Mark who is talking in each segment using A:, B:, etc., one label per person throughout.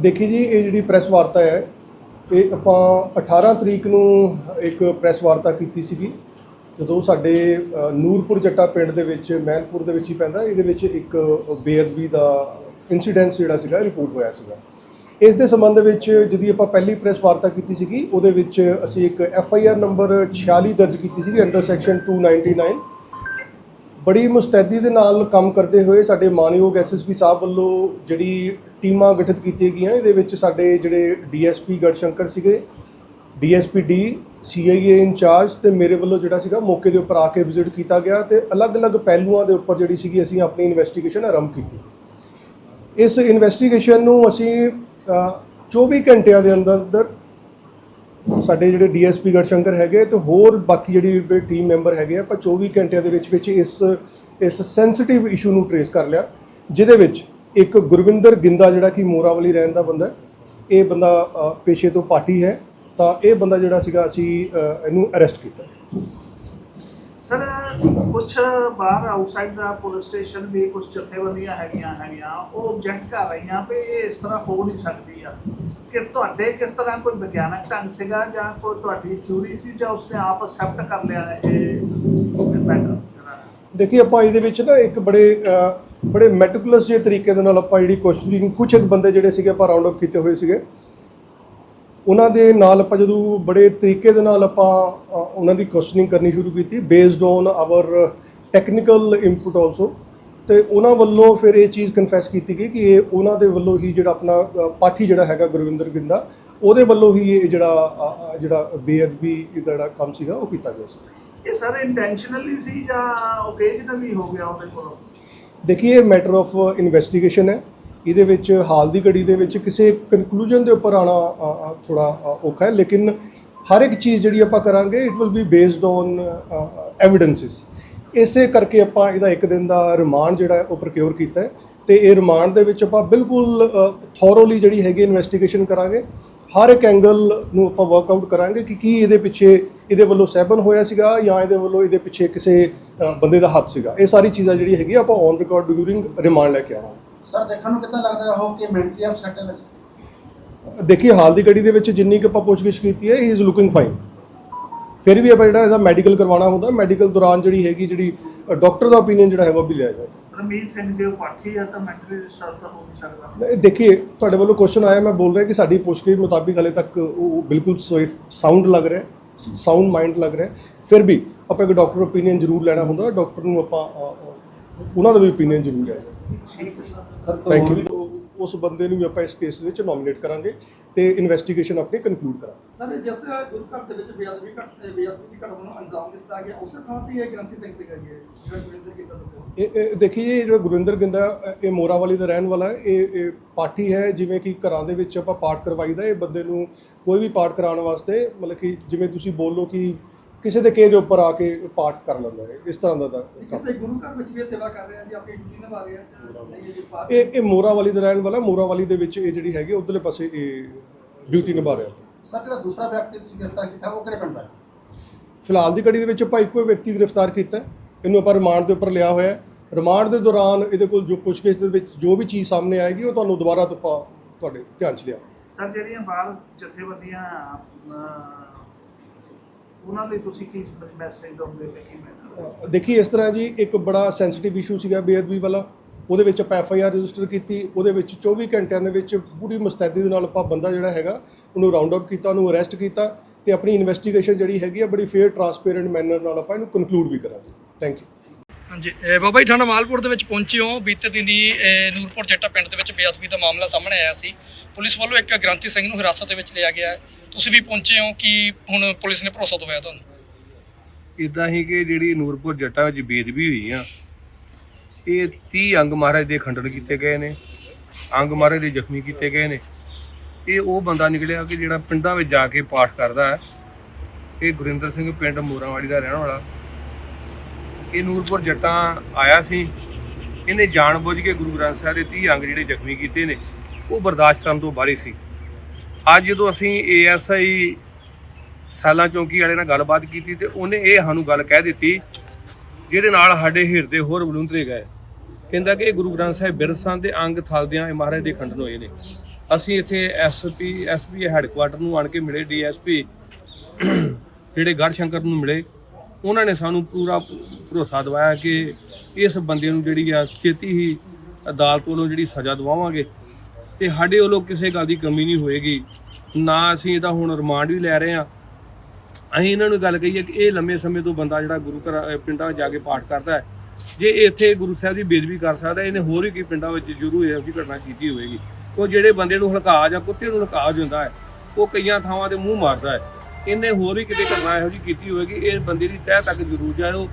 A: ਦੇਖੀ ਜੀ, ਇਹ ਜਿਹੜੀ ਪ੍ਰੈਸ ਵਾਰਤਾ ਹੈ, ਇਹ ਆਪਾਂ 18 ਤਰੀਕ ਨੂੰ ਇੱਕ ਪ੍ਰੈਸ ਵਾਰਤਾ ਕੀਤੀ ਸੀਗੀ। ਜਦੋਂ ਸਾਡੇ ਨੂਰਪੁਰ ਜੱਟਾ ਪਿੰਡ ਦੇ ਵਿੱਚ ਮਹਿਲਪੁਰ ਦੇ ਵਿੱਚ ਹੀ ਪੈਂਦਾ, ਇਹਦੇ ਵਿੱਚ ਇੱਕ ਬੇਅਦਬੀ ਦਾ ਇਨਸੀਡੈਂਟ ਜਿਹੜਾ ਸੀਗਾ ਰਿਪੋਰਟ ਹੋਇਆ ਸੀਗਾ। ਇਸ ਦੇ ਸੰਬੰਧ ਵਿੱਚ ਜਿਹਦੀ ਆਪਾਂ ਪਹਿਲੀ ਪ੍ਰੈਸ ਵਾਰਤਾ ਕੀਤੀ ਸੀਗੀ, ਉਹਦੇ ਵਿੱਚ ਅਸੀਂ ਇੱਕ ਐਫ ਆਈ ਆਰ ਨੰਬਰ 46 ਦਰਜ ਕੀਤੀ ਸੀਗੀ ਅੰਡਰ ਸੈਕਸ਼ਨ 299 ਬੜੀ ਮੁਸਤੈਦੀ ਦੇ ਨਾਲ ਕੰਮ ਕਰਦੇ ਹੋਏ ਸਾਡੇ ਮਾਨਯੋਗ ਐਸਐਸਪੀ ਸਾਹਿਬ ਵੱਲੋਂ ਜਿਹੜੀ ਟੀਮਾਂ ਗਠਿਤ ਕੀਤੀਆਂ ਗਈਆਂ। ਇਹਦੇ ਵਿੱਚ ਸਾਡੇ ਜਿਹੜੇ ਡੀਐਸਪੀ ਗੜਸ਼ੰਕਰ ਸੀਗੇ ਡੀਐਸਪੀ ਡੀ ਸੀਆਈਏ ਇੰਚਾਰਜ ਤੇ ਮੇਰੇ ਵੱਲੋਂ ਜਿਹੜਾ ਸੀਗਾ ਮੌਕੇ ਦੇ ਉੱਪਰ ਆ ਕੇ ਵਿਜ਼ਿਟ ਕੀਤਾ ਗਿਆ ਤੇ ਅਲੱਗ-ਅਲੱਗ ਪਹਿਲੂਆਂ ਦੇ ਉੱਪਰ ਜਿਹੜੀ ਸੀਗੀ ਅਸੀਂ ਆਪਣੀ ਇਨਵੈਸਟੀਗੇਸ਼ਨ ਆਰੰਭ ਕੀਤੀ। ਇਸ ਇਨਵੈਸਟੀਗੇਸ਼ਨ ਨੂੰ ਅਸੀਂ ਅ, 24 ਘੰਟਿਆਂ ਦੇ ਅੰਦਰ ਅੰਦਰ ਸਾਡੇ ਜਿਹੜੇ ਡੀਐਸਪੀ ਗੜਸ਼ੰਕਰ ਹੈਗੇ ਤੇ ਹੋਰ ਬਾਕੀ ਜਿਹੜੀ ਟੀਮ ਮੈਂਬਰ ਹੈਗੇ ਆ, ਆਪਾਂ 24 ਘੰਟਿਆਂ ਦੇ ਵਿੱਚ ਵਿੱਚ ਇਸ ਇਸ ਸੈਂਸਿਟਿਵ ਇਸ਼ੂ ਨੂੰ ਟਰੇਸ ਕਰ ਲਿਆ ਜਿਹਦੇ ਵਿੱਚ ਇੱਕ ਗੁਰਵਿੰਦਰ ਗਿੰਦਾ ਜਿਹੜਾ ਕਿ ਮੋਰਾਵਲੀ ਰਹਿਣ ਦਾ ਬੰਦਾ ਹੈ। ਇਹ ਬੰਦਾ ਪੇਸ਼ੇ ਤੋਂ ਪਾਰਟੀ ਹੈ ਤਾਂ ਇਹ ਬੰਦਾ ਜਿਹੜਾ ਸੀਗਾ ਅਸੀਂ ਇਹਨੂੰ ਅਰੈਸਟ ਕੀਤਾ
B: ਸਰ ਕੁਝ ਬਾਹਰ ਆਊਟਸਾਈਡ ਦਾ ਪੁਲਿਸ ਸਟੇਸ਼ਨ ਵੀ ਕੁਝ ਜਥੇਬੰਦੀਆਂ ਹੈਗੀਆਂ ਹੈਗੀਆਂ ਉਹ ਆਬਜੈਕਟ ਕਰ ਰਹੀਆਂ ਵੀ ਇਹ ਇਸ ਤਰ੍ਹਾਂ ਹੋ ਨਹੀਂ ਸਕਦੀ ਆ ਕਿ ਤੁਹਾਡੇ ਕਿਸ ਤਰ੍ਹਾਂ ਕੋਈ ਵਿਗਿਆਨਕ ਢੰਗ ਸੀਗਾ ਜਾਂ ਕੋਈ ਤੁਹਾਡੀ ਥਿਊਰੀ ਸੀ ਜਾਂ ਉਸਨੇ ਆਪ ਅਸੈਪਟ ਕਰ ਲਿਆ ਇਹ ਮੈਟਰ
A: ਦੇਖੀ ਆਪਾਂ ਇਹਦੇ ਵਿੱਚ ਨਾ ਇੱਕ ਬੜੇ ਬੜੇ ਮੈਟੀਕੂਲਸ ਜਿਹੇ ਤਰੀਕੇ ਦੇ ਨਾਲ ਆਪਾਂ ਜਿਹੜੀ ਕੁਐਸਚਨਿੰਗ ਕੁਝ ਇੱਕ ਬੰਦੇ ਜਿਹੜੇ ਸੀਗੇ ਆਪਾਂ ਰਾਉਂਡ ਅਪ ਕੀਤੇ ਹੋਏ ਸੀਗੇ। ਉਹਨਾਂ ਦੇ ਨਾਲ ਆਪਾਂ ਜਦੋਂ ਬੜੇ ਤਰੀਕੇ ਦੇ ਨਾਲ ਆਪਾਂ ਉਹਨਾਂ ਦੀ ਕੁਐਸਚਨਿੰਗ ਕਰਨੀ ਸ਼ੁਰੂ ਕੀਤੀ based on our technical input also ਤੇ ਉਹਨਾਂ ਵੱਲੋਂ ਫਿਰ ਇਹ ਚੀਜ਼ ਕਨਫੈਸ ਕੀਤੀ ਗਈ ਕਿ ਇਹ ਉਹਨਾਂ ਦੇ ਵੱਲੋਂ ਹੀ ਜਿਹੜਾ ਆਪਣਾ ਪਾਠੀ ਜਿਹੜਾ ਹੈਗਾ ਗੁਰਵਿੰਦਰ ਗਿੰਦਾ ਉਹਦੇ ਵੱਲੋਂ ਹੀ ਇਹ ਜਿਹੜਾ ਜਿਹੜਾ ਬੇਅਦਬੀ ਦਾ ਜਿਹੜਾ ਕੰਮ ਸੀਗਾ ਉਹ ਕੀਤਾ ਗਿਆ ਸੀ।
B: ਇਹ ਸਰ ਇੰਟੈਂਸ਼ਨਲੀ ਸੀ ਜਾਂ ਓਕੇਜਨਲੀ ਹੋ ਗਿਆ ਉਹਦੇ ਕੋਲੋਂ?
A: ਦੇਖੀਏ ਇਹ ਮੈਟਰ ਆਫ ਇਨਵੈਸਟੀਗੇਸ਼ਨ ਹੈ। ਇਹਦੇ ਵਿੱਚ ਹਾਲ ਦੀ ਘੜੀ ਦੇ ਵਿੱਚ ਕਿਸੇ ਕਨਕਲੂਜਨ ਦੇ ਉੱਪਰ ਆਣਾ ਥੋੜਾ ਔਖਾ ਹੈ। ਲੇਕਿਨ ਹਰ ਇੱਕ ਚੀਜ਼ ਜਿਹੜੀ ਆਪਾਂ ਕਰਾਂਗੇ it will be based on evidences ਇਸੇ ਕਰਕੇ ਆਪਾਂ ਇਹਦਾ ਇੱਕ ਦਿਨ ਦਾ ਰਿਮਾਂਡ ਜਿਹੜਾ ਉਹ ਪ੍ਰੋਕਿਉਰ ਕੀਤਾ ਹੈ। ਤੇ ਇਹ ਰਿਮਾਂਡ ਦੇ ਵਿੱਚ ਆਪਾਂ ਬਿਲਕੁਲ ਥੋਰੋਲੀ ਜਿਹੜੀ ਹੈਗੀ ਇਨਵੈਸਟੀਗੇਸ਼ਨ ਕਰਾਂਗੇ। ਹਰ ਇੱਕ ਐਂਗਲ ਨੂੰ ਆਪਾਂ ਵਰਕਆਊਟ ਕਰਾਂਗੇ ਕਿ ਕੀ ਇਹਦੇ ਪਿੱਛੇ, ਇਹਦੇ ਵੱਲੋਂ ਸਹਿਬਨ ਹੋਇਆ ਸੀਗਾ ਜਾਂ ਇਹਦੇ ਵੱਲੋਂ ਇਹਦੇ ਪਿੱਛੇ ਕਿਸੇ ਬੰਦੇ ਦਾ ਹੱਥ ਸੀਗਾ। ਇਹ ਸਾਰੀ ਚੀਜ਼ਾਂ ਜਿਹੜੀ ਹੈਗੀ ਆਪਾਂ ਔਨ ਰਿਕਾਰਡ ਡਿਊਰਿੰਗ ਰਿਮਾਂਡ ਲੈ ਕੇ ਆਵਾਂਗੇ।
C: ਸਰ ਦੇਖਣ ਨੂੰ ਕਿੱਦਾਂ ਲੱਗਦਾ ਹੈ ਉਹ ਕਿ ਮੈਂਟਲੀ ਅਪਸੈਟ ਹੈ ਵੈਸੇ?
A: ਦੇਖੀਏ ਹਾਲ ਦੀ ਘੜੀ ਦੇ ਵਿੱਚ ਜਿੰਨੀ ਕਿ ਆਪਾਂ ਪੁੱਛਗਿੱਛ ਕੀਤੀ ਹੈ ਹੀ ਇਜ਼ ਲੁਕਿੰਗ ਫਾਈਨ ਫਿਰ ਵੀ ਆਪਾਂ ਜਿਹੜਾ ਇਹਦਾ ਮੈਡੀਕਲ ਕਰਵਾਉਣਾ ਹੁੰਦਾ ਮੈਡੀਕਲ ਦੌਰਾਨ ਜਿਹੜੀ ਹੈਗੀ ਜਿਹੜੀ ਡਾਕਟਰ ਦਾ ਓਪੀਨੀਅਨ ਜਿਹੜਾ ਹੈਗਾ ਉਹ ਵੀ ਲਿਆ ਜਾਏ।
B: ਰਮੀਤ ਸਿੰਘ ਦੇ ਉਹ ਪਾਠੀ ਆ ਤਾਂ ਮੈਂਟਲੀ ਡਿਸਟਰਬ ਤਾਂ ਹੋ ਨਹੀਂ ਸਕਦਾ।
A: ਨਹੀਂ, ਦੇਖੀਏ ਤੁਹਾਡੇ ਵੱਲੋਂ ਕੁਐਸਚਨ ਆਇਆ ਮੈਂ ਬੋਲ ਰਿਹਾ ਕਿ ਸਾਡੀ ਪੁੱਛਗਿੱਛ ਮੁਤਾਬਿਕ ਹਲੇ ਤੱਕ ਉਹ ਬਿਲਕੁਲ ਸਾਊਂਡ ਲੱਗ ਰਿਹਾ ਸਾਊਂਡ ਮਾਈਂਡ ਲੱਗ ਰਿਹਾ। ਫਿਰ ਵੀ ਆਪਾਂ ਇੱਕ ਡਾਕਟਰ ਓਪੀਨੀਅਨ ਜ਼ਰੂਰ ਲੈਣਾ ਹੁੰਦਾ ਡਾਕਟਰ ਨੂੰ ਆਪਾਂ ਉਹਨਾਂ ਦਾ ਵੀ ਓਪੀਨੀਅਨ ਜ਼ਰੂਰ
B: ਸਰ
A: ਥੈਂਕ ਯੂ ਉਸ ਬੰਦੇ ਨੂੰ ਵੀ ਆਪਾਂ ਇਸ ਕੇਸ ਵਿੱਚ ਨੋਮੀਨੇਟ ਕਰਾਂਗੇ ਤੇ ਇਨਵੈਸਟੀਗੇਸ਼ਨ ਆਪਣੀ ਕਨਕਲੂਡ ਕਰਾਂਗੇ।
D: ਸਰ ਜਿਸ ਗੁਰੂ ਘਰ ਦੇ ਵਿੱਚ ਬੇਅਦਬੀ ਘਟ ਬੇਅਦਬੀ ਦੀ ਘਟਨਾ ਨੂੰ ਅੰਜਾਮ ਦਿੱਤਾ ਗਿਆ ਉਸੇ ਥਾਂ ਤੇ ਇਹ ਗ੍ਰੰਥੀ ਸਿੰਘ ਸੀਗਾ ਜੀ ਜਿਹੜਾ ਗੁਰਿੰਦਰ ਕੀਤਾ ਦੱਸਿਆ।
A: ਇਹ ਇਹ ਦੇਖੀ ਜੀ ਜਿਹੜਾ ਗੁਰਵਿੰਦਰ ਗਿੰਦਾ ਇਹ ਮੋਰਾਵਾਲੀ ਦਾ ਰਹਿਣ ਵਾਲਾ ਹੈ ਇਹ ਇਹ ਪਾਠੀ ਹੈ ਜਿਵੇਂ ਕਿ ਘਰਾਂ ਦੇ ਵਿੱਚ ਆਪਾਂ ਪਾਠ ਕਰਵਾਈਦਾ ਇਹ ਬੰਦੇ ਨੂੰ ਕੋਈ ਵੀ ਪਾਠ ਕਰਾਉਣ ਵਾਸਤੇ ਮਤਲਬ ਕਿ ਜਿਵੇਂ ਤੁਸੀਂ ਬੋਲੋ ਕਿ ਕਿਸੇ ਦੇ ਕੇ ਦੇ ਉੱਪਰ ਆ ਕੇ ਪਾਠ ਕਰ ਲੈਂਦਾ ਹੈ ਇਸ ਤਰ੍ਹਾਂ ਦਾ ਦਾ ਕੰਮ।
D: ਕਿਸੇ ਗੁਰੂ ਘਰ ਵਿੱਚ ਵੀ ਇਹ ਸੇਵਾ ਕਰ ਰਿਹਾ ਜੀ ਆਪਣੀ ਡਿਊਟੀ ਨਿਭਾ ਰਿਹਾ ਜਾਂ ਨਹੀਂ ਇਹ ਜੀ
A: ਇਹ ਇਹ ਮੋਰਾਵਾਲੀ ਦਾ ਰਹਿਣ ਵਾਲਾ ਮੋਰਾਵਾਲੀ ਦੇ ਵਿੱਚ ਇਹ ਜਿਹੜੀ ਹੈਗੀ ਉਧਰਲੇ ਪਾਸੇ ਇਹ ਡਿਊਟੀ ਨਿਭਾ ਰਿਹਾ
C: ਸਰ ਜਿਹੜਾ ਦੂਸਰਾ ਵਿਅਕਤੀ ਤੁਸੀਂ ਗ੍ਰਿਫਤਾਰ ਕੀਤਾ ਉਹ ਕਿਹੜੇ ਪਿੰਡ ਦਾ ਹੈ?
A: ਫਿਲਹਾਲ ਦੀ ਘੜੀ ਦੇ ਵਿੱਚ ਆਪਾਂ ਇੱਕੋ ਹੀ ਵਿਅਕਤੀ ਗ੍ਰਿਫਤਾਰ ਕੀਤਾ ਹੈ। ਇਹਨੂੰ ਆਪਾਂ ਰਿਮਾਂਡ ਦੇ ਉੱਪਰ ਲਿਆ ਹੋਇਆ ਹੈ ਰਿਮਾਂਡ ਦੇ ਦੌਰਾਨ ਇਹਦੇ ਕੋਲ ਜੋ ਪੁੱਛਗਿੱਛ ਦੇ ਵਿੱਚ ਜੋ ਵੀ ਚੀਜ਼ ਸਾਹਮਣੇ ਆਏਗੀ ਉਹ ਤੁਹਾਨੂੰ ਦੁਬਾਰਾ ਤੋਂ ਆਪਾਂ ਤੁਹਾਡੇ ਧਿਆਨ 'ਚ ਲਿਆ
B: ਸਰ ਜਿਹੜੀਆਂ ਬਾਹਰ ਜਥੇਬੰਦੀਆਂ ਉਹਨਾਂ ਲਈ ਤੁਸੀਂ ਕੀ ਮੈਸੇਜ ਦੋਗੇ ਤੇ ਕੀ ਮੈਸੇਜ
A: ਦੇਖੀ ਇਸ ਤਰ੍ਹਾਂ ਜੀ ਇੱਕ ਬੜਾ ਸੈਂਸਿਟਿਵ ਇਸ਼ੂ ਸੀਗਾ ਬੇਅਦਬੀ ਵਾਲਾ। ਉਹਦੇ ਵਿੱਚ ਆਪਾਂ ਐਫ ਆਈ ਆਰ ਰਜਿਸਟਰ ਕੀਤੀ। ਉਹਦੇ ਵਿੱਚ 24 ਘੰਟਿਆਂ ਦੇ ਵਿੱਚ ਪੂਰੀ ਮੁਸਤੈਦੀ ਦੇ ਨਾਲ ਆਪਾਂ ਬੰਦਾ ਜਿਹੜਾ ਹੈਗਾ ਉਹਨੂੰ ਰਾਉਂਡ ਅਪ ਕੀਤਾ ਉਹਨੂੰ ਅਰੈਸਟ ਕੀਤਾ ਤੇ ਆਪਣੀ ਇਨਵੈਸਟੀਗੇਸ਼ਨ ਜਿਹੜੀ ਹੈਗੀ ਆ ਬੜੀ ਫੇਅਰ ਟਰਾਂਸਪੇਰੈਂਟ ਮੈਨਰ ਨਾਲ ਆਪਾਂ ਇਹਨੂੰ ਕਨਕਲੂਡ ਵੀ ਕਰਾਂਗੇ। ਥੈਂਕ ਯੂ
E: ਹਾਂਜੀ ਇਹ ਬਾਬਾ ਜੀ ਠਾਣਾ ਮਾਲਪੁਰ ਦੇ ਵਿੱਚ ਪਹੁੰਚੇ ਹੋ। ਬੀਤੇ ਦਿਨੀ ਨੂਰਪੁਰ ਜੱਟਾ ਪਿੰਡ ਦੇ ਵਿੱਚ ਬੇਅਦਬੀ ਦਾ ਮਾਮਲਾ ਸਾਹਮਣੇ ਆਇਆ ਸੀ। ਪੁਲਿਸ ਵੱਲੋਂ ਇੱਕ ਗ੍ਰਾਂਤੀ ਸਿੰਘ ਨੂੰ ਹਿਰਾਸਤ ਦੇ ਵਿੱਚ ਲਿਆ ਗਿਆ ਹੈ। ਤੁਸੀਂ ਵੀ ਪਹੁੰਚੇ ਹੋ ਕਿ ਹੁਣ ਪੁਲਿਸ ਨੇ ਭਰੋਸਾ ਦਵਾਇਆ ਤੁਹਾਨੂੰ?
F: ਇਦਾਂ ਹੀ ਕਿ ਜਿਹੜੀ ਨੂਰਪੁਰ ਜੱਟਾਂ ਵਿੱਚ ਬੇਦਬੀ ਹੋਈ ਆ, ਇਹ 30 ਅੰਗ ਮਹਾਰਾਜ ਦੇ ਖੰਡਨ ਕੀਤੇ ਗਏ ਨੇ, ਅੰਗ ਮਹਾਰਾਜ ਦੇ ਜ਼ਖਮੀ ਕੀਤੇ ਗਏ ਨੇ। ਇਹ ਉਹ ਬੰਦਾ ਨਿਕਲਿਆ ਕਿ ਜਿਹੜਾ ਪਿੰਡਾਂ ਵਿੱਚ ਜਾ ਕੇ ਪਾਠ ਕਰਦਾ ਹੈ। ਇਹ ਗੁਰਿੰਦਰ ਸਿੰਘ ਪਿੰਡ ਮੋਰਾਵਾੜੀ ਦਾ ਰਹਿਣ ਵਾਲਾ। ਇਹ ਨੂਰਪੁਰ ਜੱਟਾਂ ਆਇਆ ਸੀ। ਇਹਨੇ ਜਾਣਬੁੱਝ ਕੇ ਗੁਰੂ ਗ੍ਰੰਥ ਸਾਹਿਬ ਦੇ 30 ਅੰਗ ਜਿਹੜੇ ਜ਼ਖਮੀ ਕੀਤੇ ਨੇ, ਉਹ ਬਰਦਾਸ਼ਤ ਕਰਨ ਤੋਂ ਬਾਹਰੀ ਸੀ। ਅੱਜ ਜਦੋਂ ਅਸੀਂ ਏਐਸਆਈ ਸਾਲਾਂ ਚੌਂਕੀ ਵਾਲੇ ਨਾਲ ਗੱਲਬਾਤ ਕੀਤੀ ਤੇ ਉਹਨੇ ਇਹ ਸਾਨੂੰ ਗੱਲ ਕਹਿ ਦਿੱਤੀ, ਜਿਹਦੇ ਨਾਲ ਸਾਡੇ ਹਿਰਦੇ ਹੋਰ ਬਲੁੰਦਰੇ ਗਏ। ਕਹਿੰਦਾ ਕਿ ਇਹ ਗੁਰੂ ਗ੍ਰੰਥ ਸਾਹਿਬ ਬਿਰਸਾਂ ਦੇ ਅੰਗ ਥਲਦਿਆਂ ਇਹ ਮਹਾਰਾਜ ਦੇ ਖੰਡਨ ਹੋਏ ਨੇ। ਅਸੀਂ ਇੱਥੇ ਐਸਪੀ ਐਸਪੀ ਹੈੱਡਕੁਆਟਰ ਨੂੰ ਆਣ ਕੇ ਮਿਲੇ ਡੀਐਸਪੀ ਜਿਹੜੇ ਗੜ ਸ਼ੰਕਰ ਨੂੰ ਮਿਲੇ, ਉਹਨਾਂ ਨੇ ਸਾਨੂੰ ਪੂਰਾ ਭਰੋਸਾ ਦਿਵਾਇਆ ਕਿ ਇਸ ਬੰਦੇ ਨੂੰ ਜਿਹੜੀ ਆ ਛੇਤੀ ਹੀ ਅਦਾਲਤ ਵੱਲੋਂ ਜਿਹੜੀ ਸਜ਼ਾ ਦਿਵਾਵਾਂਗੇ। ਤੇ ਸਾਡੇ ਵੱਲੋਂ ਕਿਸੇ ਗੱਲ ਦੀ ਕਮੀ ਨਹੀਂ ਹੋਏਗੀ। ਨਾ ਅਸੀਂ ਇਹਦਾ ਹੁਣ ਰਿਮਾਂਡ ਵੀ ਲੈ ਰਹੇ ਹਾਂ। ਅਸੀਂ ਇਹਨਾਂ ਨੂੰ ਗੱਲ ਕਹੀ ਹੈ ਕਿ ਇਹ ਲੰਮੇ ਸਮੇਂ ਤੋਂ ਬੰਦਾ ਜਿਹੜਾ ਗੁਰੂ ਘਰ ਪਿੰਡਾਂ ਵਿੱਚ ਜਾ ਕੇ ਪਾਠ ਕਰਦਾ ਹੈ। ਜੇ ਇੱਥੇ ਗੁਰੂ ਸਾਹਿਬ ਦੀ ਬੇਦਬੀ ਕਰ ਸਕਦਾ ਇਹਨੇ ਹੋਰ ਹੀ ਕੀ ਪਿੰਡਾਂ ਵਿੱਚ ਜ਼ਰੂਰ ਇਹੋ ਜਿਹੀ ਘਟਨਾ ਕੀਤੀ ਹੋਵੇਗੀ। ਉਹ ਜਿਹੜੇ ਬੰਦੇ ਨੂੰ ਹਲਕਾ ਜਾਂ ਕੁੱਤੇ ਨੂੰ ਹਲਕਾ ਜਾਂਦਾ ਹੈ, ਉਹ ਕਈਆਂ ਥਾਵਾਂ ਤੇ ਮੂੰਹ ਮਾਰਦਾ ਹੈ। ਇਹਨੇ ਹੋਰ ਹੀ ਕਿਤੇ ਘਟਨਾ ਇਹੋ ਜਿਹੀ ਕੀਤੀ ਹੋਵੇਗੀ, ਇਹ ਬੰਦੇ ਦੀ ਤਹਿ ਤੱਕ ਜ਼ਰੂਰ ਜਾਇਓ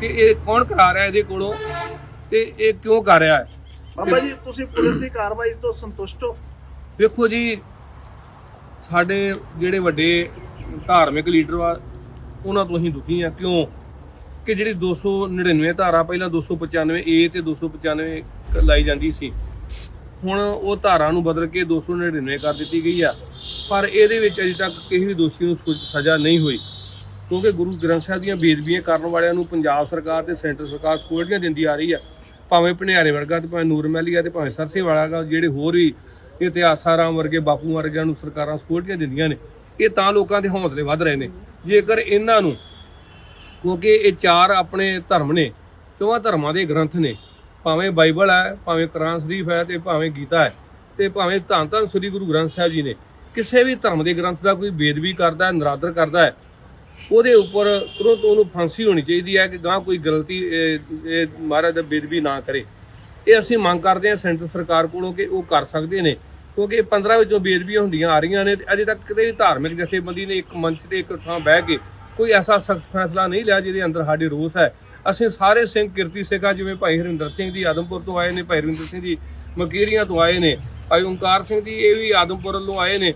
F: ਕਿ ਇਹ ਕੌਣ ਕਰਾ ਰਿਹਾ ਇਹਦੇ ਕੋਲੋਂ ਤੇ ਇਹ ਕਿਉਂ ਕਰ ਰਿਹਾ ਹੈ।
B: ਬਾਬਾ ਜੀ, ਤੁਸੀਂ ਪੁਲਿਸ ਦੀ ਕਾਰਵਾਈ ਤੋਂ ਸੰਤੁਸ਼ਟ ਹੋ?
F: ਵੇਖੋ ਜੀ, ਸਾਡੇ ਜਿਹੜੇ ਵੱਡੇ ਧਾਰਮਿਕ ਲੀਡਰ ਵਾ ਉਹਨਾਂ ਤੋਂ ਅਸੀਂ ਦੁਖੀ ਆ। ਕਿਉਂ? ਕਿ ਜਿਹੜੀ 299 ਧਾਰਾ, ਪਹਿਲਾਂ 295 ਏ ਤੇ 295 ਕ- ਲਾਈ ਜਾਂਦੀ ਸੀ, ਹੁਣ ਉਹ ਧਾਰਾ ਨੂੰ ਬਦਲ ਕੇ 299 ਕਰ ਦਿੱਤੀ ਗਈ ਆ। ਪਰ ਇਹਦੇ ਵਿੱਚ ਅਜੇ ਤੱਕ ਕਿਸੇ ਵੀ ਦੋਸ਼ੀ ਨੂੰ ਸਜ਼ਾ ਨਹੀਂ ਹੋਈ। ਕਿਉਂਕਿ ਗੁਰੂ ਗ੍ਰੰਥ ਸਾਹਿਬ ਦੀਆਂ ਬੇਦਬੀਆਂ ਕਰਨ ਵਾਲਿਆਂ ਨੂੰ ਪੰਜਾਬ ਸਰਕਾਰ ਤੇ ਸੈਂਟਰ ਸਰਕਾਰ ਸਕਿਉਰਟੀਆਂ ਦਿੰਦੀ ਆ ਰਹੀ ਆ। ਭਾਵੇਂ ਭਨਿਆਰੇ ਵਰਗਾ ਤੇ ਭਾਵੇਂ ਨੂਰ ਮਹਿਲੀ ਆ ਤੇ ਭਾਵੇਂ ਸਰਸੇ ਵਾਲਾ ਜਿਹੜੇ ਹੋਰ ਵੀ ਇਤਿਹਾਸਾਰਾਮ ਵਰਗੇ, ਬਾਪੂ ਵਰਗਿਆਂ ਨੂੰ ਸਰਕਾਰਾਂ ਸਕਿਉਰਟੀਆਂ ਦਿੰਦੀਆਂ ਨੇ, ਇਹ ਤਾਂ ਲੋਕਾਂ ਦੇ ਹੌਸਲੇ ਵੱਧ ਰਹੇ ਨੇ। ਜੇਕਰ ਇਹਨਾਂ ਨੂੰ, ਕਿਉਂਕਿ ਇਹ ਚਾਰ ਆਪਣੇ ਧਰਮ ਨੇ ਚੌਵਾਂ ਧਰਮਾਂ ਦੇ ਗ੍ਰੰਥ ਨੇ, ਭਾਵੇਂ ਬਾਈਬਲ ਹੈ, ਭਾਵੇਂ ਕੁਰਾਨ ਸ਼ਰੀਫ ਹੈ ਤੇ ਭਾਵੇਂ ਗੀਤਾ ਹੈ, ਤੇ ਭਾਵੇਂ ਧੰਨ ਧੰਨ ਸ੍ਰੀ ਗੁਰੂ ਗ੍ਰੰਥ ਸਾਹਿਬ ਜੀ ਨੇ, ਕਿਸੇ ਵੀ ਧਰਮ ਦੇ ਗ੍ਰੰਥ ਦਾ ਕੋਈ ਬੇਦਬੀ ਕਰਦਾ ਹੈ ਨਰਾਦਰ ਕਰਦਾ ਹੈ ਉਹਦੇ ਉੱਪਰ ਤੁਰੰਤ ਉਹਨੂੰ ਫਾਂਸੀ ਹੋਣੀ ਚਾਹੀਦੀ ਹੈ ਕਿ ਗਾਂ ਕੋਈ ਗਲਤੀ, ਇਹ ਮਹਾਰਾਜ ਦਾ ਬੇਦਬੀ ਨਾ ਕਰੇ। ਇਹ ਅਸੀਂ ਮੰਗ ਕਰਦੇ ਹਾਂ ਸੈਂਟਰ ਸਰਕਾਰ ਕੋਲੋਂ ਕਿ ਉਹ ਕਰ ਸਕਦੇ ਨੇ, ਕਿਉਂਕਿ 15 ਵਿੱਚੋਂ ਬੇਦਬੀਆਂ ਹੁੰਦੀਆਂ, ਆ ਰਹੀਆਂ ਨੇ ਤੇ ਅਜੇ ਤੱਕ ਕਿਤੇ ਵੀ ਧਾਰਮਿਕ ਜਥੇਬੰਦੀ ਨੇ ਇੱਕ ਮੰਚ ਤੇ ਇੱਕ ਥਾਂ ਬਹਿ ਕੇ ਕੋਈ ਐਸਾ ਸਖਤ ਫੈਸਲਾ ਨਹੀਂ ਲਿਆ ਜਿਹਦੇ ਅੰਦਰ ਸਾਡੇ ਰੋਸ ਹੈ। ਅਸੀਂ ਸਾਰੇ ਸਿੰਘ ਕਿਰਤੀ ਸਿੱਖਾਂ, ਜਿਵੇਂ ਭਾਈ ਹਰਿੰਦਰ ਸਿੰਘ ਜੀ ਆਦਮਪੁਰ ਤੋਂ ਆਏ ਨੇ, ਭਾਈ ਹਰਿੰਦਰ ਸਿੰਘ ਜੀ ਮਕੀਰੀਆਂ ਤੋਂ ਆਏ ਨੇ, ਭਾਈ ਓਂਕਾਰ ਸਿੰਘ ਜੀ ਇਹ ਵੀ ਆਦਮਪੁਰ ਵੱਲੋਂ ਆਏ ਨੇ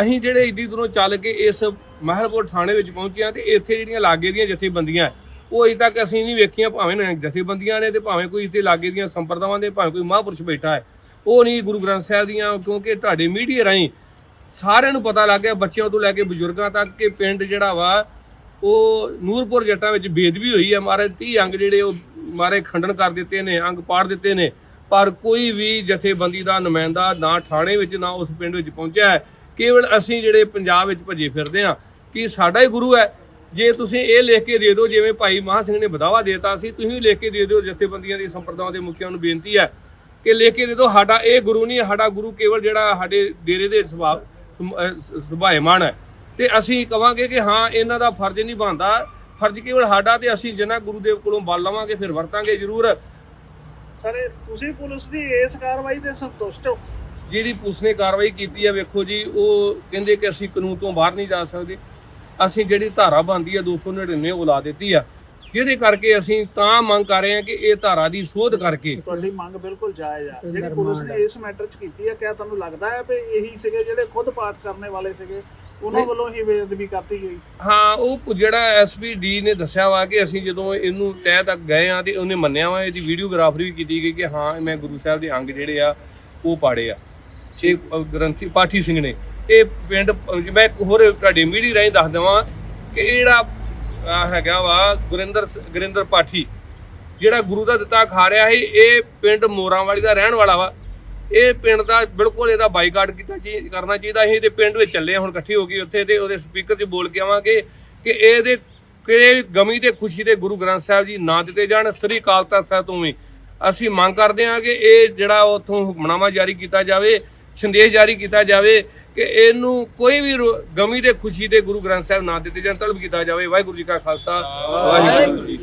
F: ਅਸੀਂ ਜਿਹੜੇ ਏਡੀ ਦੂਰੋਂ ਚੱਲ ਕੇ ਇਸ ਮਹਿਲਪੁਰ ਥਾਣੇ ਵਿੱਚ ਪਹੁੰਚੇ ਹਾਂ ਤੇ ਇੱਥੇ ਜਿਹੜੀਆਂ ਲਾਗੇ ਦੀਆਂ ਜਥੇਬੰਦੀਆਂ ਉਹ ਅਜੇ ਤੱਕ ਅਸੀਂ ਨਹੀਂ ਵੇਖੀਆਂ, ਭਾਵੇਂ ਜਥੇਬੰਦੀਆਂ ਨੇ ਤੇ ਭਾਵੇਂ ਕੋਈ ਇਸਦੇ ਲਾਗੇ ਦੀਆਂ ਸੰਪਰਦਾਵਾਂ ਦੇ, ਭਾਵੇਂ ਕੋਈ ਮਹਾਂਪੁਰਸ਼ ਬੈਠਾ ਹੈ, ਉਹ ਨਹੀਂ ਗੁਰੂ ਗ੍ਰੰਥ ਸਾਹਿਬ ਦੀਆਂ, ਕਿਉਂਕਿ ਤੁਹਾਡੇ ਮੀਡੀਆ ਰਾਹੀਂ ਸਾਰਿਆਂ ਨੂੰ ਪਤਾ ਲੱਗ ਗਿਆ, ਬੱਚਿਆਂ ਤੋਂ ਲੈ ਕੇ ਬਜ਼ੁਰਗਾਂ ਤੱਕ ਕਿ ਪਿੰਡ ਜਿਹੜਾ ਵਾ, ਉਹ ਨੂਰਪੁਰ ਜੱਟਾਂ ਵਿੱਚ ਬੇਦਬੀ ਹੋਈ ਹੈ, ਮਾਰੇ 30 ਅੰਗ ਜਿਹੜੇ ਉਹ ਮਾਰੇ ਖੰਡਨ ਕਰ ਦਿੱਤੇ ਨੇ, ਅੰਗ ਪਾੜ ਦਿੱਤੇ ਨੇ, ਪਰ ਕੋਈ ਵੀ ਜਥੇਬੰਦੀ ਦਾ ਨੁਮਾਇੰਦਾ ਨਾ ਥਾਣੇ ਵਿੱਚ ਨਾ ਉਸ ਪਿੰਡ ਵਿੱਚ ਪਹੁੰਚਿਆ ਹੈ। ਕੇਵਲ ਅਸੀਂ ਜਿਹੜੇ ਪੰਜਾਬ ਵਿੱਚ ਭੱਜੇ ਫਿਰਦੇ ਹਾਂ, ਕਿ ਸਾਡਾ ਹੀ ਗੁਰੂ ਹੈ। ਜੇ ਤੁਸੀਂ ਇਹ ਲਿਖ ਕੇ ਦੇ ਦਿਓ, ਜਿਵੇਂ ਭਾਈ ਮਹਾਂ ਸਿੰਘ ਨੇ ਬਦਾਵਾ ਦੇਤਾ ਸੀ, ਤੁਸੀਂ ਲਿਖ ਕੇ ਦੇ ਦਿਓ, ਜਥੇਬੰਦੀਆਂ ਦੀ ਸੰਪਰਦਾਵਾਂ ਦੇ ਮੁਖੀਆਂ ਨੂੰ ਬੇਨਤੀ ਹੈ ਕਿ ਲਿਖ ਕੇ ਦੇ ਦਿਓ, ਸਾਡਾ ਇਹ ਗੁਰੂ ਨਹੀਂ ਸਾਡਾ ਗੁਰੂ ਕੇਵਲ ਜਿਹੜਾ ਸਾਡੇ ਡੇਰੇ ਦੇ ਸੁਭਾਅ ਸੁਮ- ਹੈ। ਤੇ ਅਸੀਂ ਕਵਾਂਗੇ ਕਿ ਹਾਂ, ਇਹਨਾਂ ਦਾ ਫਰਜ਼ ਨਹੀਂ ਬਣਦਾ। ਫਰਜ਼ ਕੇਵਲ ਸਾਡਾ ਤੇ ਅਸੀਂ ਜਿੰਨਾ ਗੁਰੂਦੇਵ ਕੋਲੋਂ ਬਲ ਲਵਾਂਗੇ, ਫਿਰ ਵਰਤਾਂਗੇ ਜ਼ਰੂਰ।
B: ਸਰ ਤੁਸੀਂ ਪੁਲਿਸ ਦੀ ਇਸ ਕਾਰਵਾਈ ਤੇ ਸੰਤੁਸ਼ਟ ਹੋ?
F: ਜਿਹੜੀ ਪੁਲਿਸ ਨੇ ਕਾਰਵਾਈ ਕੀਤੀ ਹੈ ਵੇਖੋ ਜੀ ਉਹ ਕਹਿੰਦੇ ਕਿ ਅਸੀਂ ਕਾਨੂੰਨ ਤੋਂ ਬਾਹਰ ਨਹੀਂ ਜਾ ਸਕਦੇ। ਅਸੀਂ ਜਿਹੜੀ ਧਾਰਾ ਬੰਦੀ ਹੈ 299 ਉਹ ਲਾ ਦਿੱਤੀ ਆ। ਜਿਹਦੇ ਕਰਕੇ ਅਸੀਂ ਤਾਂ ਮੰਗ ਕਰ ਰਹੇ ਹਾਂ ਕਿ ਇਹ ਧਾਰਾ ਦੀ ਸੋਧ ਕਰਕੇ
B: ਤੁਹਾਡੀ ਮੰਗ ਬਿਲਕੁਲ ਜਾਇਜ਼ ਆ। ਜਿਹੜੀ ਪੁਲਿਸ ਨੇ ਇਸ ਮੈਟਰ 'ਚ ਕੀਤੀ ਹੈ ਕਿਆ ਤੁਹਾਨੂੰ ਲੱਗਦਾ ਹੈ ਵੀ ਇਹੀ ਸੀਗੇ ਜਿਹੜੇ ਖੁਦ ਪਾਠ ਕਰਨੇ ਵਾਲੇ ਸੀਗੇ? ਉਹਨਾਂ ਵੱਲੋਂ ਹੀ ਬੇਅਦਬੀ ਕਰਤੀ ਗਈ।
F: ਹਾਂ ਉਹ ਜਿਹੜਾ ਐਸਪੀਡੀ ਨੇ ਦੱਸਿਆ ਵਾ ਕਿ ਅਸੀਂ ਜਦੋਂ ਇਹਨੂੰ ਤਹਿ ਤੱਕ ਗਏ ਆ ਤੇ ਉਹਨੇ ਮੰਨਿਆ ਵਾ ਇਹਦੀ ਵੀਡੀਓਗ੍ਰਾਫਰੀ ਵੀ ਕੀਤੀ ਗਈ ਕਿ ਹਾਂ ਮੈਂ ਗੁਰੂ ਸਾਹਿਬ ਦੇ ਅੰਗ ਜਿਹੜੇ ਆ ਉਹ ਪਾੜੇ ਆ। ਇਹ ਗ੍ਰੰਥੀ, ਪਾਠੀ ਸਿੰਘ ਨੇ ਇਹ ਪਿੰਡ ਮੈਂ ਇੱਕ ਹੋਰ ਤੁਹਾਡੀ ਮੀਡੀਆ ਰਾਹੀਂ ਦੱਸ ਦੇਵਾਂ ਕਿ ਇਹ ਜਿਹੜਾ ਹੈਗਾ ਵਾ ਗੁਰਿੰਦਰ ਸ- ਗੁਰਿੰਦਰ ਪਾਠੀ, ਜਿਹੜਾ ਗੁਰੂ ਦਾ ਦਿੱਤਾ ਖਾ ਰਿਹਾ ਸੀ ਇਹ ਪਿੰਡ ਮੋਰਾਂਵਾਲੀ ਦਾ ਰਹਿਣ ਵਾਲਾ ਵਾ। ਇਹ ਪਿੰਡ ਦਾ ਬਿਲਕੁਲ ਇਹਦਾ ਬਾਈਕਾਟ ਕੀਤਾ ਚੀ, ਕਰਨਾ ਚਾਹੀਦਾ ਸੀ ਤੇ ਪਿੰਡ ਵਿੱਚ ਚੱਲੇ ਹੁਣ ਇਕੱਠੇ ਹੋ ਗਏ ਉੱਥੇ ਤੇ ਉਹਦੇ ਸਪੀਕਰ 'ਚ ਬੋਲ ਕੇ ਆਵਾਂਗੇ ਕਿ ਇਹਦੇ ਕਿ ਗਮੀ ਤੇ ਖੁਸ਼ੀ ਦੇ ਗੁਰੂ ਗ੍ਰੰਥ ਸਾਹਿਬ ਜੀ ਨਾ ਦਿੱਤੇ ਜਾਣ, ਸ੍ਰੀ ਅਕਾਲ ਤਖਤ ਸਾਹਿਬ ਤੋਂ ਵੀ। ਅਸੀਂ ਮੰਗ ਕਰਦੇ ਹਾਂ ਕਿ ਇਹ ਜਿਹੜਾ ਉਥੋਂ ਹੁਕਮਨਾਮਾ ਜਾਰੀ ਕੀਤਾ ਜਾਵੇ ਸੰਦੇਸ਼ ਜਾਰੀ ਕੀਤਾ ਜਾਵੇ ਕਿ ਇਹਨੂੰ ਕੋਈ ਵੀ ਰੋ- ਗਮੀ ਤੇ ਖੁਸ਼ੀ ਦੇ ਗੁਰੂ ਗ੍ਰੰਥ ਸਾਹਿਬ ਨਾ ਦਿੱਤੇ ਜਾਣ, ਤਲਬ ਕੀਤਾ ਜਾਵੇ। ਵਾਹਿਗੁਰੂ ਜੀ ਕਾ ਖਾਲਸਾ, ਵਾਹਿਗੁਰੂ ਜੀ